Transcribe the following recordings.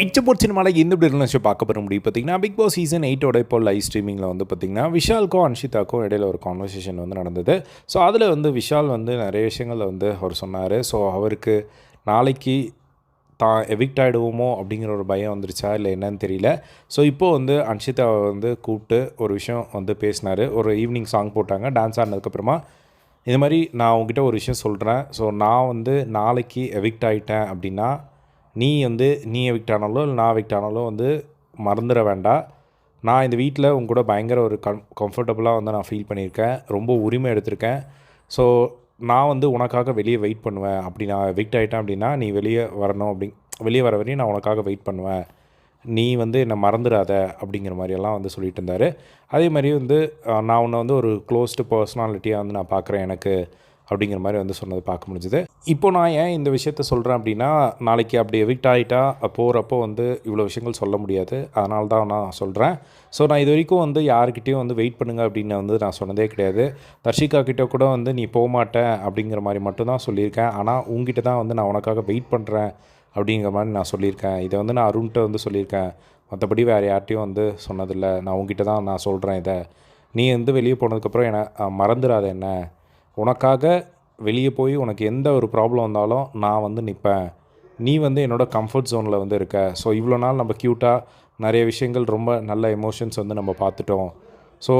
எச்சபோட் சினிமாவில் இந்த இப்படி ரிலேஷன் பார்க்க போகிற முடியும் பார்த்தீங்கன்னா பிக் பாஸ் சீசன் எயிட்டோட இப்போ லைவ் ஸ்ட்ரீமிங்கில் வந்து பார்த்தீங்கன்னா விஷாலுக்கும் அன்ஷிதாக்கும் இடையில ஒரு கான்வர்சேஷன் வந்து நடந்தது ஸோ அதில் வந்து விஷால் வந்து நிறைய விஷயங்களை வந்து அவர் சொன்னார். ஸோ அவருக்கு நாளைக்கு தான் எவிக்ட் ஆகிடுவோமோ அப்படிங்கிற ஒரு பயம் வந்துருச்சா இல்லை என்னன்னு தெரியல ஸோ இப்போது வந்து அன்ஷிதாவை வந்து கூப்பிட்டு ஒரு விஷயம் வந்து பேசினார் ஒரு ஈவினிங் சாங் போட்டாங்க டான்ஸ் ஆடினதுக்கப்புறமா இது மாதிரி நான் உங்ககிட்ட ஒரு விஷயம் சொல்கிறேன் ஸோ நான் வந்து நாளைக்கு எவிக்ட் ஆகிட்டேன் அப்படின்னா நீ வந்து நீ எவிக்ட் ஆனாலும் இல்லை நான் எவிக்ட் ஆனாலும் வந்து மறந்துட வேண்டாம் நான் இந்த வீட்டில் உங்க கூட பயங்கர ஒரு கம் கம்ஃபர்டபுளாக வந்து நான் ஃபீல் பண்ணியிருக்கேன். ரொம்ப உரிமை எடுத்திருக்கேன். ஸோ நான் வந்து உனக்காக வெளியே வெயிட் பண்ணுவேன். அப்படி நான் எவிக்ட் ஆகிட்டேன் அப்படின்னா நீ வெளியே வரணும் அப்படி வெளியே வர வரையும் நான் உனக்காக வெயிட் பண்ணுவேன். நீ வந்து என்னை மறந்துடாத அப்படிங்கிற மாதிரியெல்லாம் வந்து சொல்லிட்டு இருந்தார். அதே மாதிரி வந்து நான் உன்னை வந்து ஒரு க்ளோஸ்டு பர்சனாலிட்டியாக வந்து நான் பார்க்குறேன் எனக்கு. அப்படிங்கிற மாதிரி வந்து சொன்னது பார்க்க முடிஞ்சுது. இப்போ நான் ஏன் இந்த விஷயத்த சொல்கிறேன் அப்படின்னா நாளைக்கு அப்படி எவிக்ட் ஆகிட்டா போகிறப்போ வந்து இவ்வளோ விஷயங்கள் சொல்ல முடியாது. அதனால தான் நான் சொல்கிறேன் ஸோ நான் இது வரைக்கும் வந்து யாருக்கிட்டேயும் வந்து வெயிட் பண்ணுங்க அப்படின்னு வந்து நான் சொன்னதே கிடையாது. தர்ஷிகா கிட்ட கூட வந்து நீ போக மாட்டேன் அப்படிங்கிற மாதிரி மட்டும்தான் சொல்லியிருக்கேன். ஆனால் உங்ககிட்ட தான் வந்து நான் உனக்காக வெயிட் பண்ணுறேன் அப்படிங்கிற மாதிரி நான் சொல்லியிருக்கேன். இதை வந்து நான் அருண்கிட்ட வந்து சொல்லியிருக்கேன். மற்றபடி வேறு யார்ட்டையும் வந்து சொன்னதில்லை. நான் உங்ககிட்ட தான் நான் சொல்கிறேன் இதை. நீ வந்து வெளியே போனதுக்கப்புறம் என்னை மறந்துடாத என்ன? உனக்காக வெளியே போய் உனக்கு எந்த ஒரு ப்ராப்ளம் வந்தாலும் நான் வந்து நிற்பேன் நீ வந்து என்னோடய கம்ஃபர்ட் ஜோனில் வந்து இருக்க. ஸோ இவ்வளோ நாள் நம்ம க்யூட்டாக நிறைய விஷயங்கள் ரொம்ப நல்ல எமோஷன்ஸ் வந்து நம்ம பார்த்துட்டோம். ஸோ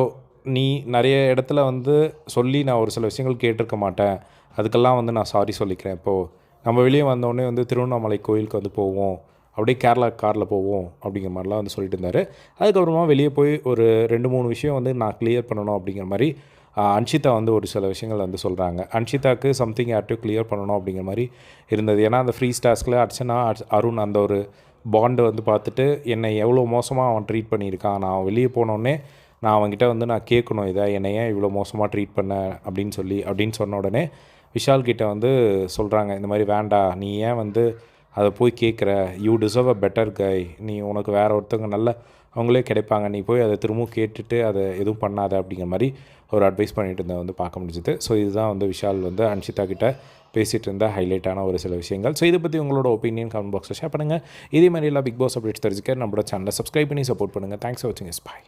நீ நிறைய இடத்துல வந்து சொல்லி நான் ஒரு சில விஷயங்கள் கேட்டிருக்க மாட்டேன். அதுக்கெல்லாம் வந்து நான் சாரி சொல்லிக்கிறேன். இப்போது நம்ம வெளியே வந்தோடனே வந்து திருவண்ணாமலை கோயிலுக்கு வந்து போவோம். அப்படியே கேரளா காரில் போவோம் அப்படிங்கிற மாதிரிலாம் வந்து சொல்லிட்டு இருந்தார். அதுக்கப்புறமா வெளியே போய் ஒரு ரெண்டு மூணு விஷயம் வந்து நான் கிளியர் பண்ணணும் அப்படிங்கிற மாதிரி அன்ஷிதா வந்து ஒரு சில விஷயங்கள் வந்து சொல்கிறாங்க அன்ஷிதாக்கு சம்திங் யார்ட்டையும் கிளியர் பண்ணணும் அப்படிங்கிற மாதிரி இருந்தது. ஏன்னா அந்த ஃப்ரீ ஸ்டாஸ்கில் அர்ச்சனா அருண் அந்த ஒரு பாண்டை வந்து பார்த்துட்டு என்னை எவ்வளோ மோசமாக அவன் ட்ரீட் பண்ணியிருக்கான். நான் வெளியே போனோடனே நான் அவன்கிட்ட வந்து நான் கேட்கணும். இதை என்னை ஏன் இவ்வளோ மோசமாக ட்ரீட் பண்ண? அப்படின்னு சொல்லி அப்படின்னு சொன்ன உடனே விஷால்கிட்ட வந்து சொல்கிறாங்க இந்த மாதிரி வேண்டாம். நீ ஏன் வந்து அதை போய் கேட்குற you deserve a better guy நீ உனக்கு வேறு ஒருத்தவங்க நல்ல அவங்களே கிடைப்பாங்க. நீ போய் அதை திரும்பவும் கேட்டுட்டு அதை எதுவும் பண்ணாத அப்படிங்கிற மாதிரி ஒரு அட்வைஸ் பண்ணிட்டு இருந்தேன் வந்து பார்க்க முடிஞ்சுது. ஸோ இதுதான் வந்து விஷால் வந்து அன்ஷிதா கிட்ட பேசிகிட்டு இருந்த ஹைலைட்டான ஒரு சில விஷயங்கள். ஸோ இதை பற்றி உங்களோட ஒப்பீனியன் கமெண்ட் பாக்ஸில் ஷேர் பண்ணுங்கள் இதே மாதிரி எல்லாம் பிக் பாஸ் அப்டேட்ஸ் தெரிஞ்சுக்க நம்மளோட சேனலை சப்ஸ்கிரைப் பண்ணி சப்போர்ட் பண்ணுங்கள் தேங்க்ஸ் ஃபார் வாட்சிங் இஸ் பாய்